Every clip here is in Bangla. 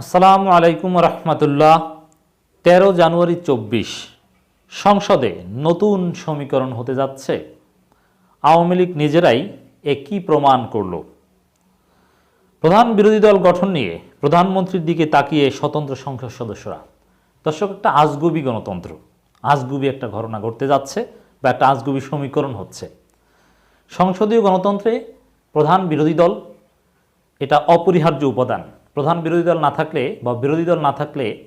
আসসালামু আলাইকুম রহমতুল্লাহ, তেরো জানুয়ারি চব্বিশ, সংসদে নতুন সমীকরণ হতে যাচ্ছে। আওয়ামী লীগ নিজেরাই এ কী প্রমাণ করল। প্রধান বিরোধী দল গঠন নিয়ে প্রধানমন্ত্রীর দিকে তাকিয়ে স্বতন্ত্র সংসদ সদস্যরা, দর্শক, একটা আজগুবি গণতন্ত্র, আজগুবি একটা ঘটনা ঘটতে যাচ্ছে বা একটা আজগুবি সমীকরণ হচ্ছে। সংসদীয় গণতন্ত্রে প্রধান বিরোধী দল, এটা অপরিহার্য উপাদান। প্রধান বিরোধী দল না থাকলে বা বিরোধী দল না থাকলে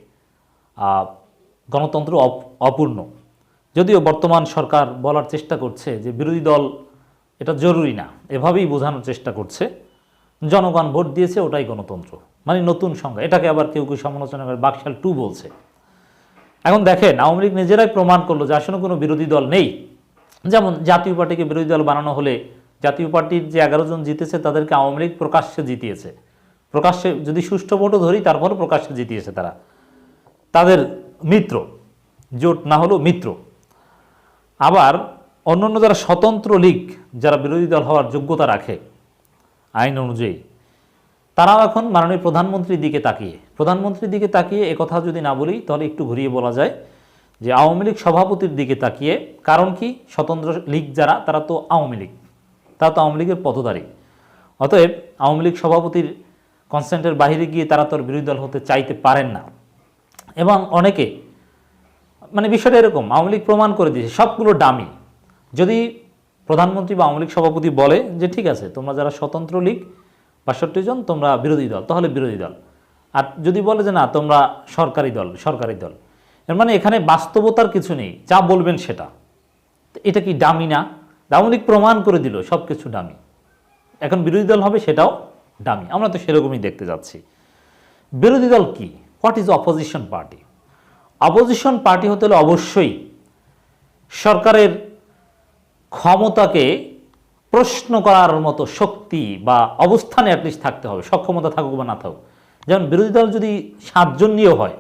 গণতন্ত্র অপ- অপূর্ণ। যদিও বর্তমান সরকার বলার চেষ্টা করছে যে বিরোধী দল এটা জরুরি না, এভাবেই বোঝানোর চেষ্টা করছে। জনগণ ভোট দিয়েছে, ওটাই গণতন্ত্র। মানে নতুন সংজ্ঞা এটাকে আবার কেউ কেউ সমালোচনা করে, বাকশাল টু বলছে। এখন দেখেন, আওয়ামী লীগ নিজেরাই প্রমাণ করল যে আসলে কোনো বিরোধী দল নেই। যেমন জাতীয় পার্টিকে বিরোধী দল বানানো হলে জাতীয় পার্টির যে এগারো জন জিতেছে, তাদেরকে আওয়ামী লীগ প্রকাশ্যে জিতিয়েছে। প্রকাশ্যে যদি সুষ্ঠু ভোটও ধরি, তারপরও প্রকাশ্যে জিতিয়েছে তারা। তাদের মিত্র, জোট না হলেও মিত্র। আবার অন্যান্য যারা স্বতন্ত্র লীগ, যারা বিরোধী দল হওয়ার যোগ্যতা রাখে আইন অনুযায়ী, তারাও এখন মাননীয় প্রধানমন্ত্রীর দিকে তাকিয়ে। প্রধানমন্ত্রীর দিকে তাকিয়ে কথা যদি না বলি, তাহলে একটু ঘুরিয়ে বলা যায় যে আওয়ামী লীগ সভাপতির দিকে তাকিয়ে কারণ কি? স্বতন্ত্র লীগ যারা, তারা তো আওয়ামী লীগ। তারা তো আওয়ামী লীগের পথধারী। অতএব আওয়ামী লীগ সভাপতির কনসেন্টের বাইরে গিয়ে তারা তোর বিরোধী দল হতে চাইতে পারেন না। এবং অনেকে মানে বিষয়টা এরকম, আওয়ামী লীগ প্রমাণ করে দিয়েছে, সবগুলো ডামি যদি প্রধানমন্ত্রী বা আওয়ামী লীগ সভাপতি বলে যে, ঠিক আছে, তোমরা যারা স্বতন্ত্র লীগ, বাষট্টি জন, তোমরা বিরোধী দল, তাহলে বিরোধী দল। আর যদি বলে যে, না, তোমরা সরকারি দল সরকারি দল, এর মানে এখানে বাস্তবতার কিছু নেই, যা বলবেন সেটা। এটা কি ডামি না? লীগ প্রমাণ করে দিল সব কিছু ডামি এখন বিরোধী দল হবে সেটাও ডামি আমরা তো সেরকমই দেখতে যাচ্ছি। বিরোধী দল কি? What is opposition party opposition party হতে হলে অবশ্যই সরকারের ক্ষমতাকে প্রশ্ন করার মতো শক্তি বা অবস্থানে অ্যাটলিস্ট থাকতে হবে। সক্ষমতা থাকুক বা না থাকুক। যেমন বিরোধী দল যদি সাতজন নিয়েও হয়,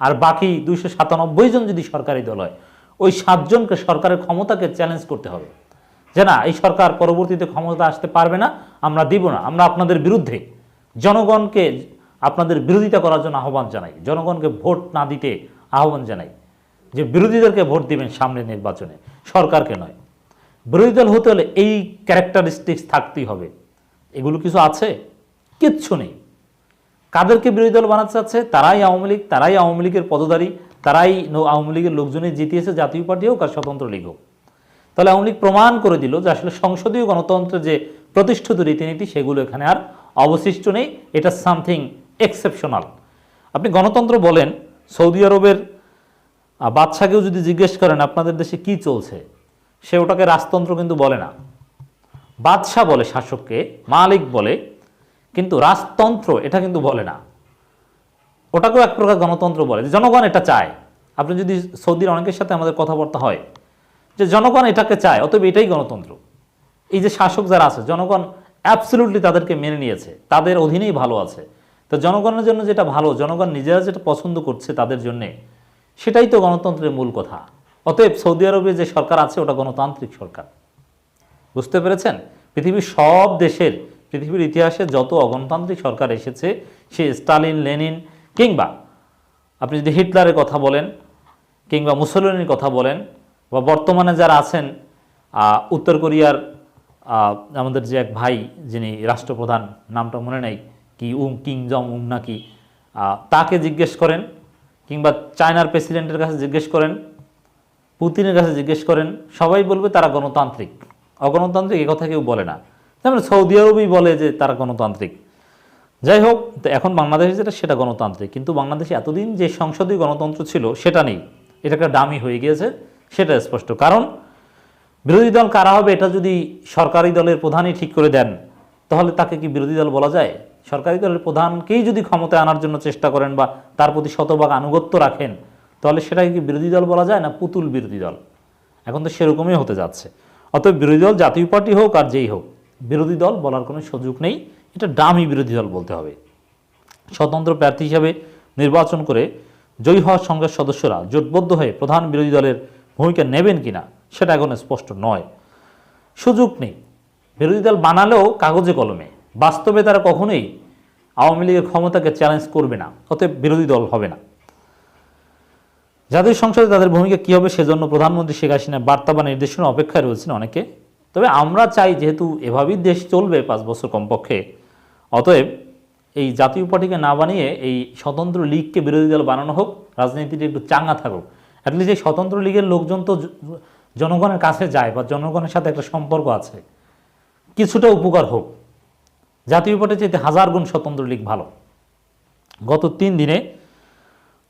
আর বাকি দুইশো সাতানব্বই জন যদি সরকারি দল হয়, ওই সাতজনকে সরকারের ক্ষমতাকে চ্যালেঞ্জ করতে হবে। যে না, এই সরকার পরবর্তীতে ক্ষমতা আসতে পারবে না, আমরা দিব না, আমরা আপনাদের বিরুদ্ধে। জনগণকে আপনাদের বিরোধিতা করার জন্য আহ্বান জানাই। জনগণকে ভোট না দিতে আহ্বান জানাই যে বিরোধীদেরকে ভোট দিবেন সামনে নির্বাচনে। সরকারকে নয়। বিরোধী দল হতে হলে এই ক্যারেক্টারিস্টিক্স থাকতেই হবে। এগুলো কিছু আছে? কিচ্ছু নেই। কাদেরকে বিরোধী দল বানাতে চাচ্ছে? তারাই আওয়ামী লীগ, তারাই আওয়ামী লীগের পদধারী, তারাই আওয়ামী লীগের লোকজনই জিতিয়েছে জাতীয় পার্টি হোক আর স্বতন্ত্র লীগ হোক। তাহলে আওয়ামী লীগ প্রমাণ করে দিল যে আসলে সংসদীয় গণতন্ত্রের যে প্রতিষ্ঠিত রীতিনীতি, সেগুলো এখানে আর অবশিষ্ট নেই। এটা সামথিং এক্সেপশনাল। আপনি গণতন্ত্র বলেন, সৌদি আরবের বাদশাকেও যদি জিজ্ঞেস করেন, আপনাদের দেশে কি চলছে? সে ওটাকে রাজতন্ত্র কিন্তু বলে না। বাদশাহ বলে, শাসককে। মালিক বলে, কিন্তু রাজতন্ত্র এটা কিন্তু বলে না। ওটাকেও এক প্রকার গণতন্ত্র বলে জনগণ এটা চায়। আপনি যদি সৌদির অনেকের সাথে আমাদের কথাবার্তা হয় যে জনগণ এটাকে চায়, অতএব এটাই গণতন্ত্র। এই যে শাসক যারা আছে, জনগণ অ্যাবসলিউটলি তাদেরকে মেনে নিয়েছে, তাদের অধীনেই ভালো আছে। তো জনগণের জন্য যেটা ভালো, জনগণ নিজেরা যেটা পছন্দ করছে তাদের জন্যে, সেটাই তো গণতন্ত্রের মূল কথা। অতএব সৌদি আরবে যে সরকার আছে, ওটা গণতান্ত্রিক সরকার। বুঝতে পেরেছেন? পৃথিবীর সব দেশের, পৃথিবীর ইতিহাসে যত অগণতান্ত্রিক সরকার এসেছে, সে স্টালিন, লেনিন কিংবা আপনি যদি হিটলারের কথা বলেন, কিংবা মুসলিনের কথা বলেন বা বর্তমানে যারা আছেন উত্তর কোরিয়ার আমাদের যে এক ভাই যিনি রাষ্ট্রপ্রধান, নামটা মনে নেই, কি উম, কিং জং উম নাকি তাকে জিজ্ঞেস করেন কিংবা চায়নার প্রেসিডেন্টের কাছে জিজ্ঞেস করেন, পুতিনের কাছে জিজ্ঞেস করেন, সবাই বলবে তারা গণতান্ত্রিক। অগণতান্ত্রিক কথা কেউ বলে না। যেমন সৌদি আরবই বলে যে তারা গণতান্ত্রিক। যাই হোক এখন বাংলাদেশে যেটা, সেটা গণতান্ত্রিক। কিন্তু বাংলাদেশে এতদিন যে সংসদীয় গণতন্ত্র ছিল, সেটা নেই। এটা একটা ডামি হয়ে গিয়েছে। সেটা স্পষ্ট। কারণ বিরোধী দল কারা হবে এটা যদি সরকারি দলের প্রধানই ঠিক করে দেন, তাহলে তাকে কি বিরোধী দল বলা যায়? সরকারি দলের প্রধানকেই যদি ক্ষমতায় আনার জন্য চেষ্টা করেন বা তার প্রতি শতভাগ আনুগত্য রাখেন, তাহলে সেটাকে কি বিরোধী দল বলা যায় না পুতুল বিরোধী দল? এখন তো সেরকমই হতে যাচ্ছে। অতএব বিরোধী দল জাতীয় পার্টি হোক আর যেই হোক, বিরোধী দল বলার কোনো সুযোগ নেই। এটা ডামি বিরোধী দল বলতে হবে। স্বতন্ত্র প্রার্থী হিসাবে নির্বাচন করে জয়ী হওয়ার সংঘের সদস্যরা জোটবদ্ধ হয়ে প্রধান বিরোধী দলের ভূমিকা নেবেন কিনা সেটা এখন স্পষ্ট নয়। সুযোগ নেই। বিরোধী দল বানালেও কাগজে কলমে। বাস্তবে তারা কখনোই আওয়ামী লীগের ক্ষমতাকে চ্যালেঞ্জ করবে না, অতএব বিরোধী দল হবে না। জাতীয় সংসদে তাদের ভূমিকা কী হবে সেজন্য প্রধানমন্ত্রী শেখ হাসিনা বার্তা বা নির্দেশনা অপেক্ষায় রয়েছেন অনেকে। তবে আমরা চাই যেহেতু এভাবেই দেশ চলবে পাঁচ বছর কমপক্ষে, অতএব এই জাতীয় পার্টিকে না বানিয়ে এই স্বতন্ত্র লীগকে বিরোধী দল বানানো হোক রাজনীতিটা একটু চাঙ্গা থাকুক। অ্যাটলিস্ট এই স্বতন্ত্র লীগের লোকজন তো জনগণের কাছে যায় বা জনগণের সাথে একটা সম্পর্ক আছে, কিছুটা উপকার হোক। জাতীয় পার্টি চাইতে হাজার গুণ স্বতন্ত্র লীগ ভালো। গত তিন দিনে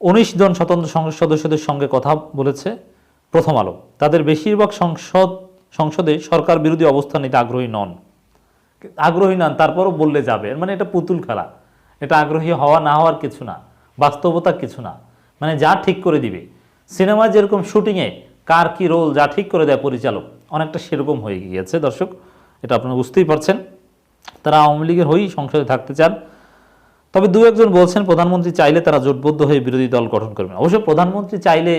উনিশ জন স্বতন্ত্র সংসদ সদস্যদের সঙ্গে কথা বলেছে প্রথম আলো। তাদের বেশিরভাগ সংসদ, সংসদে সরকার বিরোধী অবস্থান নিতে আগ্রহী নন। আগ্রহী নন, তারপরও বললে যাবে। মানে এটা পুতুল খেলা। এটা আগ্রহী হওয়া না হওয়ার কিছু না। বাস্তবতা কিছু না। মানে যা ঠিক করে দিবে। সিনেমায় যেরকম শুটিংয়ে কার কি রোল যা ঠিক করে দেয় পরিচালক, অনেকটা সেরকম হয়ে গিয়েছে। দর্শক, এটা আপনারা বুঝতেই পারছেন। তারা আওয়ামী লীগের হয়েই সংসদে থাকতে চান। তবে দু একজন বলছেন, প্রধানমন্ত্রী চাইলে তারা জোটবদ্ধ হয়ে বিরোধী দল গঠন করবেন। অবশ্য প্রধানমন্ত্রী চাইলে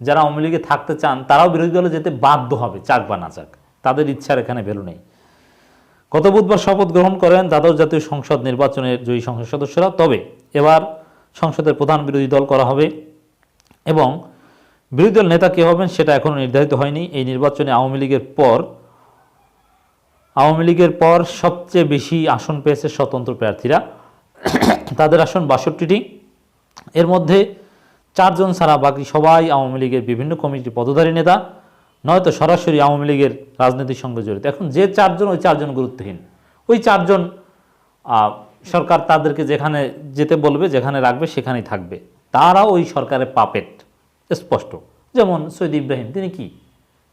যারা আওয়ামী লীগে থাকতে চান, তারাও বিরোধী দলে যেতে বাধ্য হবে, চাক বা না চাক। তাদের ইচ্ছার এখানে ভ্যালু নেই। গত বুধবার শপথ গ্রহণ করেন দ্বাদশ জাতীয় সংসদ নির্বাচনের জয়ী সংসদ সদস্যরা। তবে এবার সংসদের প্রধান বিরোধী দল করা হবে এবং বিরোধী দল নেতা কে হবেন সেটা এখনও নির্ধারিত হয়নি। এই নির্বাচনে আওয়ামী লীগের পর, আওয়ামী লীগের পর সবচেয়ে বেশি আসন পেয়েছে স্বতন্ত্র প্রার্থীরা। তাদের আসন বাষট্টিটি। এর মধ্যে চারজন ছাড়া বাকি সবাই আওয়ামী লীগের বিভিন্ন কমিটির পদধারী নেতা, নয়তো সরাসরি আওয়ামী লীগের রাজনীতির সঙ্গে জড়িত। এখন যে চারজন, ওই চারজন গুরুত্বহীন। ওই চারজন সরকার তাদেরকে যেখানে যেতে বলবে, যেখানে রাখবে, সেখানেই থাকবে। তারাও ওই সরকারের পাপেট স্পষ্ট। যেমন সৈয়দ ইব্রাহিম, তিনি কি?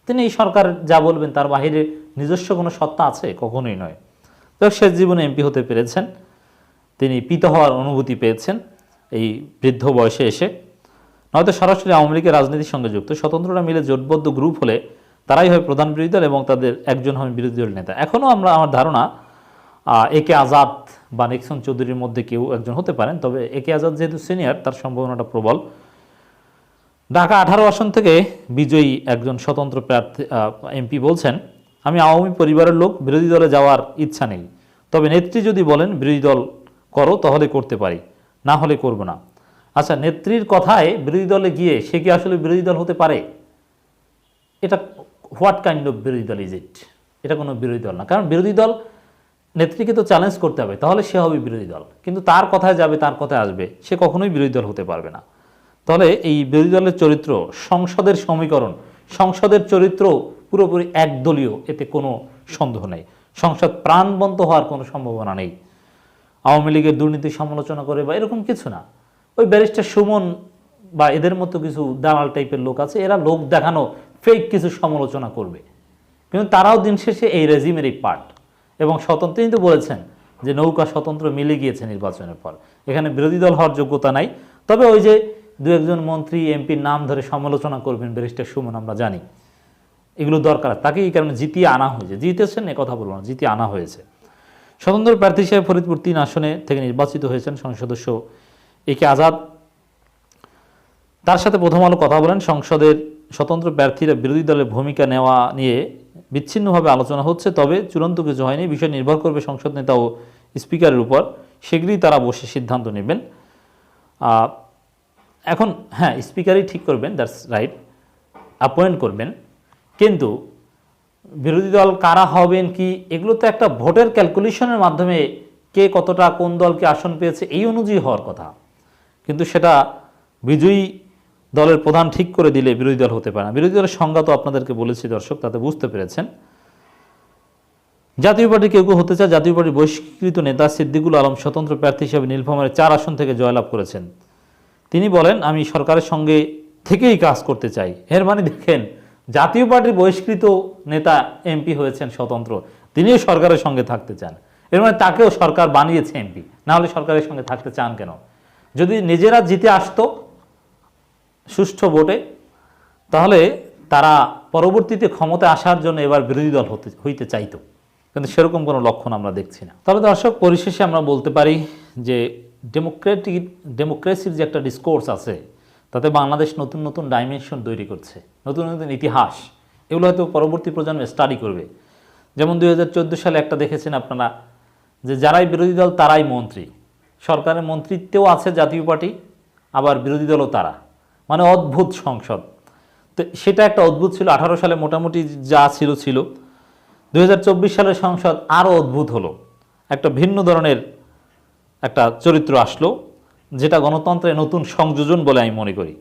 তিনি এই সরকার যা বলবেন তার বাহিরে নিজস্ব কোনো সত্তা আছে? কখনোই নয়। তো শেষ জীবনে এমপি হতে পেরেছেন। তিনি পিত হওয়ার অনুভূতি পেয়েছেন এই বৃদ্ধ বয়সে এসে। নয়তো সরাসরি আওয়ামী লীগের রাজনীতির সঙ্গে যুক্ত। স্বতন্ত্ররা মিলে জোটবদ্ধ গ্রুপ হলে তারাই হয় প্রধান বিরোধী দল এবং তাদের একজন হবেন বিরোধী দল নেতা। এখনও আমরা আমার ধারণা এ কে আজাদ বা নিক্সন চৌধুরীর মধ্যে কেউ একজন হতে পারেন, তবে এ কে আজাদ যেহেতু সিনিয়র, তার সম্ভাবনাটা প্রবল। ঢাকা আঠারো আসন থেকে বিজয়ী একজন স্বতন্ত্র প্রার্থী এমপি বলছেন, আমি আওয়ামী পরিবারের লোক, বিরোধী দলে যাওয়ার ইচ্ছা নেই। তবে নেত্রী যদি বলেন, বিরোধী দল করো, তাহলে করতে পারি। না হলে করব না। আচ্ছা নেত্রীর কথায় বিরোধী দলে গিয়ে সে কি আসলে বিরোধী দল হতে পারে? এটা হোয়াট কাইন্ড অফ বিরোধী দল ইজ ইট? এটা কোনো বিরোধী দল না। কারণ বিরোধী দল, নেত্রীকে তো চ্যালেঞ্জ করতে হবে, তাহলে সে হবে বিরোধী দল। কিন্তু তার কথায় যাবে, তার কথায় আসবে, সে কখনোই বিরোধী দল হতে পারবে না। তাহলে এই বিরোধী দলের চরিত্র, সংসদের সমীকরণ, সংসদের চরিত্র পুরোপুরি একদলীয়, এতে কোনো সন্দেহ নেই। সংসদ প্রাণবন্ত হওয়ার কোনো সম্ভাবনা নেই। আওয়ামী লীগের দুর্নীতি সমালোচনা করে বা এরকম কিছু না। ওই ব্যারিস্টার সুমন বা এদের মতো কিছু দালাল টাইপের লোক আছে, এরা লোক দেখানো ফেক কিছু সমালোচনা করবে। কিন্তু তারাও দিন শেষে এই রেজিমেরই পার্ট এবং স্বতন্ত্র কিন্তু বলেছেন যে নৌকা স্বতন্ত্র মিলে গিয়েছে নির্বাচনের পর। এখানে বিরোধী দল হওয়ার যোগ্যতা নাই। তবে ওই যে দু একজন মন্ত্রী, এমপির নাম ধরে সমালোচনা করবেন ব্যারিস্টার সুমন, আমরা জানি। এগুলো দরকার। তাকে এই কারণে জিতিয়ে আনা হয়েছে। জিতেছেন এ কথা বলব না, জিতিয়ে আনা হয়েছে। স্বতন্ত্র প্রার্থী হিসেবে ফরিদপুর তিন আসনে থেকে নির্বাচিত হয়েছেন সংসদ সদস্য এ কে আজাদ। তার সাথে প্রথম আলো কথা বলেন। সংসদের স্বতন্ত্র প্রার্থীরা বিরোধী দলের ভূমিকা নেওয়া নিয়ে বিচ্ছিন্নভাবে আলোচনা হচ্ছে, তবে চূড়ান্ত কিছু হয়নি। বিষয় নির্ভর করবে সংসদ নেতা ও স্পিকারের উপর। শীঘ্রই তারা বসে সিদ্ধান্ত নেবেন। এখন হ্যাঁ স্পিকারই ঠিক করবেন দ্যাটস রাইট অ্যাপয়েন্ট করবেন। কিন্তু বিরোধী দল কারা হবেন, কি, এগুলো তো একটা ভোটের ক্যালকুলেশনের মাধ্যমে কে কতটা কোন দলকে আসন পেয়েছে, এই অনুযায়ী হওয়ার কথা। কিন্তু সেটা বিজয়ী দলের প্রধান ঠিক করে দিলে বিরোধী দল হতে পারে না। বিরোধী দলের সংজ্ঞা তো আপনাদেরকে বলেছি, দর্শক, তাতে বুঝতে পেরেছেন। জাতীয় পার্টি কেউ কেউ হতে চায়, জাতীয় পার্টির বহিষ্কৃত নেতা সিদ্দিকুল আলম স্বতন্ত্র প্রার্থী হিসেবে নীলফামারের চার আসন থেকে জয়লাভ করেছেন। তিনি বলেন, আমি সরকারের সঙ্গে থেকেই কাজ করতে চাই। এর মানে দেখেন, জাতীয় পার্টির বহিষ্কৃত নেতা এমপি হয়েছেন স্বতন্ত্র, তিনিও সরকারের সঙ্গে থাকতে চান। এর মানে তাকেও সরকার বানিয়েছে এমপি, না হলে সরকারের সঙ্গে থাকতে চান কেন? যদি নিজেরা জিতে আসতো সুষ্ঠু ভোটে, তাহলে তারা পরবর্তীতে ক্ষমতা আসার জন্য এবার বিরোধী দল হতে, হইতে চাইতো। কিন্তু সেরকম কোনো লক্ষণ আমরা দেখছি না। তবে দর্শক, পরিশেষে আমরা বলতে পারি যে ডেমোক্রেটিক ডেমোক্রেসির যে একটা ডিসকোর্স আছে, তাতে বাংলাদেশ নতুন নতুন ডাইমেনশন তৈরি করছে, নতুন নতুন ইতিহাস, এগুলো হয়তো পরবর্তী প্রজন্মে স্টাডি করবে। যেমন দু হাজার চোদ্দ সালে একটা দেখেছেন আপনারা, যে যারাই বিরোধী দল তারাই মন্ত্রী। সরকারের মন্ত্রিত্বেও আছে জাতীয় পার্টি, আবার বিরোধী দলও তারা। মানে অদ্ভুত সংসদ। তো সেটা একটা অদ্ভুত ছিল, আঠারো সালে মোটামুটি যা ছিল ছিল। দু হাজার চব্বিশ সালের সংসদ আরও অদ্ভুত হলো। একটা ভিন্ন ধরনের একটা চরিত্র আসলো যেটা গণতন্ত্রে নতুন সংযোজন বলে আমি মনে করি।